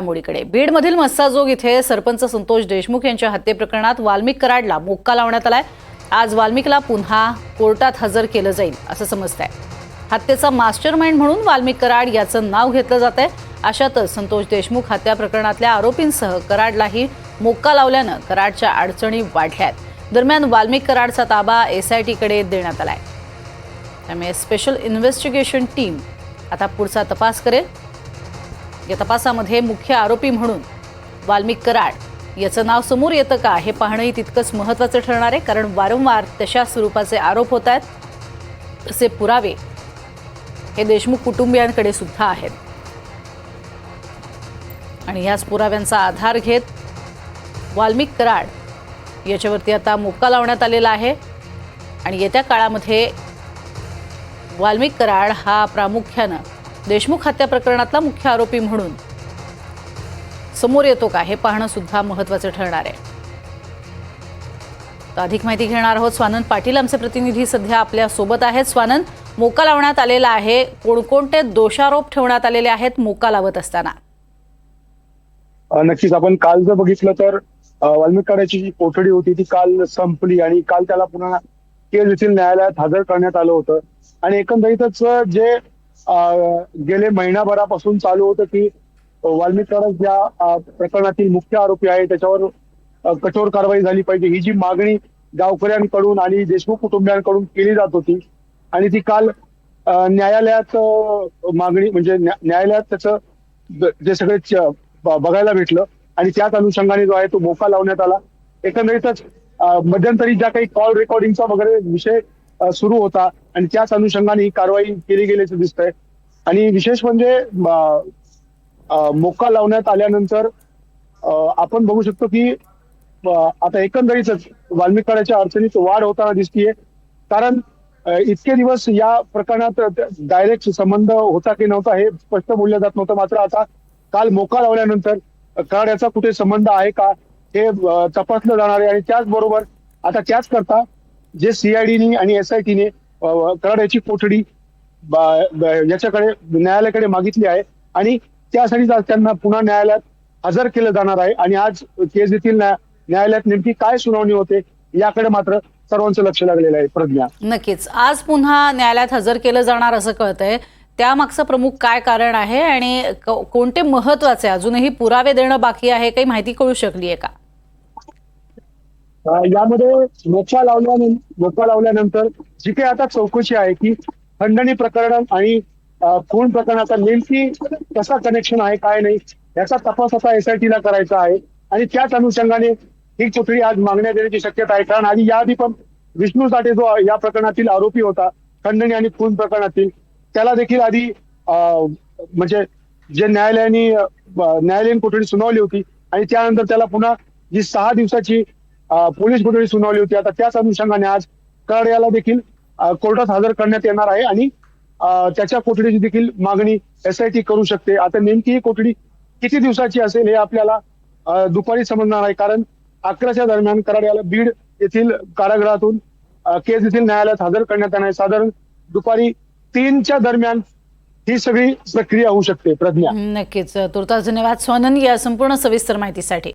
घडामोडीकडे बीडमधील मस्साजोग इथे सरपंच संतोष देशमुख यांच्या हत्येप्रकरणात वाल्मिक कराडला मोक्का लावण्यात आलाय. आज वाल्मिकला पुन्हा कोर्टात हजर केलं जाईल असं समजतंय. हत्येचा मास्टर माइंड म्हणून वाल्मिक कराड याचं नाव घेतलं जात आहे अशातच संतोष देशमुख हत्या प्रकरणातल्या आरोपींसह कराडलाही मोक्का लावल्यानं कराडच्या अडचणी वाढल्यात. दरम्यान वाल्मिक कराडचा ताबा एसआयटीकडे देण्यात आलाय. त्यामुळे स्पेशल इन्व्हेस्टिगेशन टीम आता पुढचा तपास करेल. या तपासामध्ये मुख्य आरोपी म्हणून वाल्मिक कराड याचं नाव समोर येतं का हे पाहणंही तितकंच महत्त्वाचं ठरणार आहे कारण वारंवार तशा स्वरूपाचे आरोप होत आहेत. तसे पुरावे हे देशमुख कुटुंबियांकडे सुद्धा आहेत. आणि ह्याच पुराव्यांचा आधार घेत वाल्मिक कराड याच्यावरती आता मोक्का लावण्यात आलेला आहे. आणि येत्या काळामध्ये वाल्मिक कराड हा प्रामुख्यानं देशमुख हत्या प्रकरणातला मुख्य आरोपी म्हणून. समोर येतो का? हे पाहणं सुद्धा महत्वाचं ठरणार आहे. तर अधिक माहिती घेणार आहोत स्वानंद पाटील आमचे प्रतिनिधी सध्या आपल्यासोबत आहेत. स्वानंद मोका लावण्यात आलेला आहे. कोणकोणते दोषारोप ठेवण्यात आलेले आहेत मोका लावत असताना? नक्कीच. आपण काल जर बघितलं तर अ, जी कोठडी होती ती काल संपली आणि काल त्याला पुन्हा केज येथील न्यायालयात हजर करण्यात आलं होतं. आणि एकंदरीतच जे गेले महिनाभरापासून चालू होतं की वाल्मिकरच ज्या प्रकरणातील मुख्य आरोपी आहे. त्याच्यावर कठोर कारवाई झाली पाहिजे. ही जी मागणी गावकऱ्यांकडून आणि देशमुख कुटुंबियांकडून केली जात होती आणि ती काल न्यायालयात मागणी म्हणजे न्या- न्यायालयात त्याचं जे सगळे बघायला भेटलं आणि त्याच अनुषंगाने जो आहे तो मोका लावण्यात आला. एकंदरीतच मध्यंतरी ज्या काही कॉल रेकॉर्डिंगचा वगैरे विषय सुरू होता आणि त्याच अनुषंगाने ही कारवाई केली गेल्याचं दिसतंय. आणि विशेष म्हणजे मोका लावण्यात आल्यानंतर आपण बघू शकतो की आता एकंदरीतच वाल्मिकाच्या अडचणीत वाढ होताना दिसतीये. कारण इतके दिवस या प्रकरणात डायरेक्ट संबंध होता की नव्हता हे स्पष्ट बोललं जात नव्हतं. मात्र आता काल मोका लावल्यानंतर कराड याचा कुठे संबंध आहे का हे तपासलं जाणार आहे. आणि त्याचबरोबर आता त्याच करता जे सीआयडीनी आणि एसआयटीने कराड याची कोठडी याच्याकडे न्यायालयाकडे मागितली आहे. आणि त्यासाठी आज त्यांना पुन्हा न्यायालयात हजर केलं जाणार आहे. आणि आज केस येथील न्यायालयात नेमकी काय सुनावणी होते याकडे मात्र सर्वांचं लक्ष लागलेलं आहे. प्रज्ञा. नक्कीच. आज पुन्हा न्यायालयात हजर केलं जाणार असं कळतंय. त्यामागचं प्रमुख काय कारण आहे? आणि कोणते महत्त्वाचे अजूनही पुरावे देणं बाकी आहे काही माहिती कळू शकली आहे का? यामध्ये मोका लावल्यानंतर मोका लावल्यानंतर जी काही आता चौकशी आहे की खंडणी प्रकरण आणि खून प्रकरणाचा नेमकी कसा कनेक्शन आहे काय नाही याचा तपास आता एसआयटीला करायचा आहे. आणि त्याच अनुषंगाने ही कोठडी आज मागण्यात येण्याची शक्यता आहे. कारण आधी याआधी पण विष्णू साठे जो या प्रकरणातील आरोपी होता खंडणी आणि खून प्रकरणातील त्याला देखील आधी म्हणजे जे न्यायालयाने न्यायालयीन कोठडी सुनावली होती आणि त्यानंतर त्याला पुन्हा जी सहा दिवसाची पोलीस कोठडी सुनावली होती. आता त्याच अनुषंगाने आज कराड याला देखील कोर्टात हजर करण्यात येणार आहे आणि त्याच्या कोठडीची देखील मागणी एसआयटी करू शकते. आता नेमकी ही कोठडी किती दिवसाची असेल हे आपल्याला दुपारी समजणार आहे. कारण अकराच्या दरम्यान कराड याला बीड येथील कारागृहातून केस येथील न्यायालयात हजर करण्यात येणार आहे. साधारण दुपारी तीनच्या दरम्यान ही सगळी प्रक्रिया होऊ शकते. प्रज्ञा. नक्कीच. तुर्तास धन्यवाद स्वानंद या संपूर्ण सविस्तर माहितीसाठी.